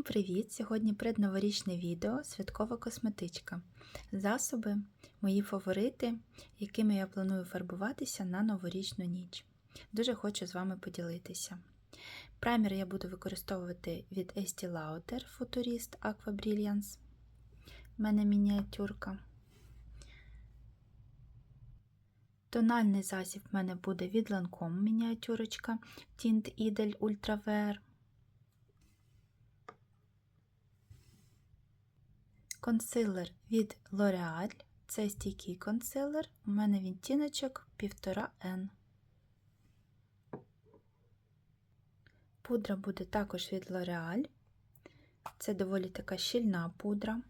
Всім привіт! Сьогодні предноворічне відео Святкова косметичка. Засоби, мої фаворити, якими я планую фарбуватися на новорічну ніч. Дуже хочу з вами поділитися. Праймер я буду використовувати від Estee Lauder Futurist Aqua Brilliance. У мене мініатюрка. Тональний засіб в мене буде від Lancome мініатюрочка Tint Idle Ultra Wear. Консилер від L'Oreal. Це стійкий консилер. У мене відтіночок 1,5N. Пудра буде також від L'Oreal. Це доволі така щільна пудра.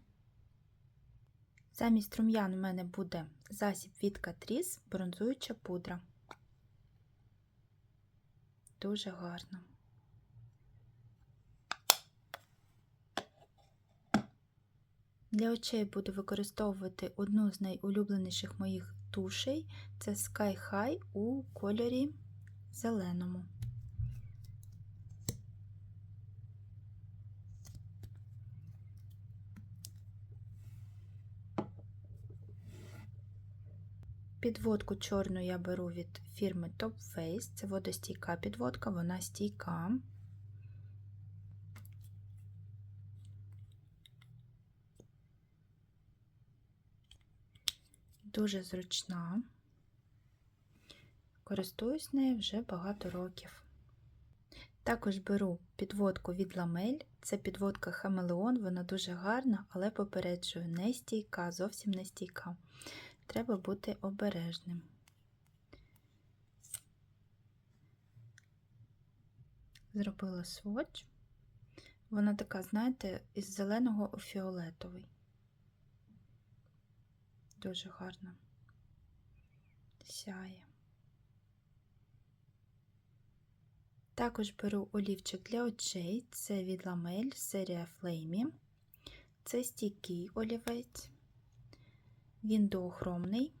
Замість рум'ян у мене буде засіб від Catrice, бронзуюча пудра. Дуже гарно. Для очей буду використовувати одну з найулюбленіших моїх тушей це Sky High у кольорі зеленому. Підводку чорну я беру від фірми Top Face. Це водостійка підводка, вона стійка. Дуже зручна. Користуюсь нею вже багато років. Також беру підводку від ламель. Це підводка Хамелеон, вона дуже гарна, але попереджую, не стійка, зовсім не стійка. Треба бути обережним. Зробила сводч. Вона така, знаєте, із зеленого у фіолетовий. Дуже гарно сяє. Також беру олівчик для очей, це від ламель, серія Флеймі. Це стійкий олівець, він доохромний.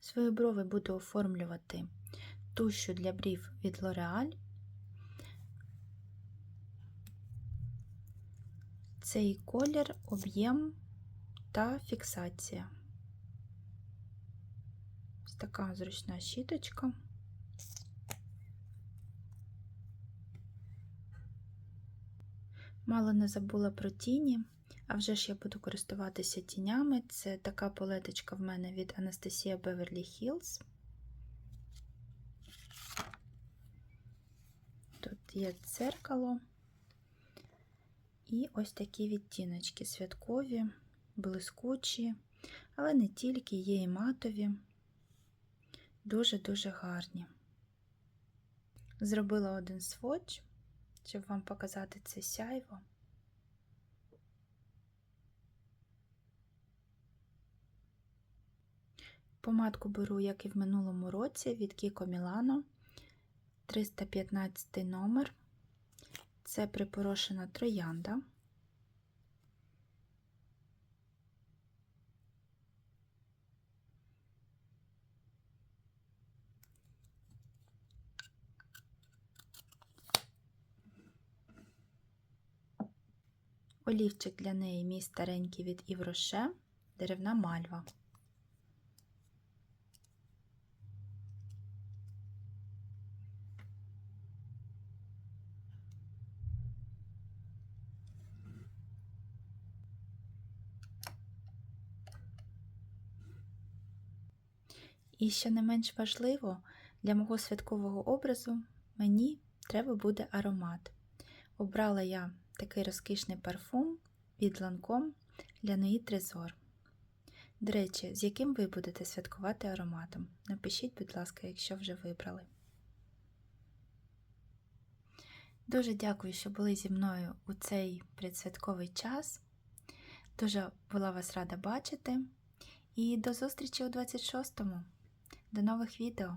Свої брови буду оформлювати тушю для брів від L'Oreal. Цей колір, об'єм та фіксація. Ось така зручна щіточка. Мало не забула про тіні. А вже ж я буду користуватися тінями. Це така палеточка в мене від Анастасія Beverly Hills. Тут є дзеркало. І ось такі відтіночки святкові, блискучі, але не тільки, є і матові, дуже-дуже гарні. Зробила один сводч, щоб вам показати це сяйво. Помадку беру, як і в минулому році, від Kiko Milano 315 номер. Це припорошена троянда. Олівчик для неї мій старенький від Івроше, деревна мальва. І що не менш важливо, для мого святкового образу мені треба буде аромат. Обрала я такий розкішний парфум від Lancome Ляної Трезор. До речі, з яким ви будете святкувати ароматом? Напишіть, будь ласка, якщо вже вибрали. Дуже дякую, що були зі мною у цей предсвятковий час. Дуже була вас рада бачити. І до зустрічі у 26-му. До нових відео!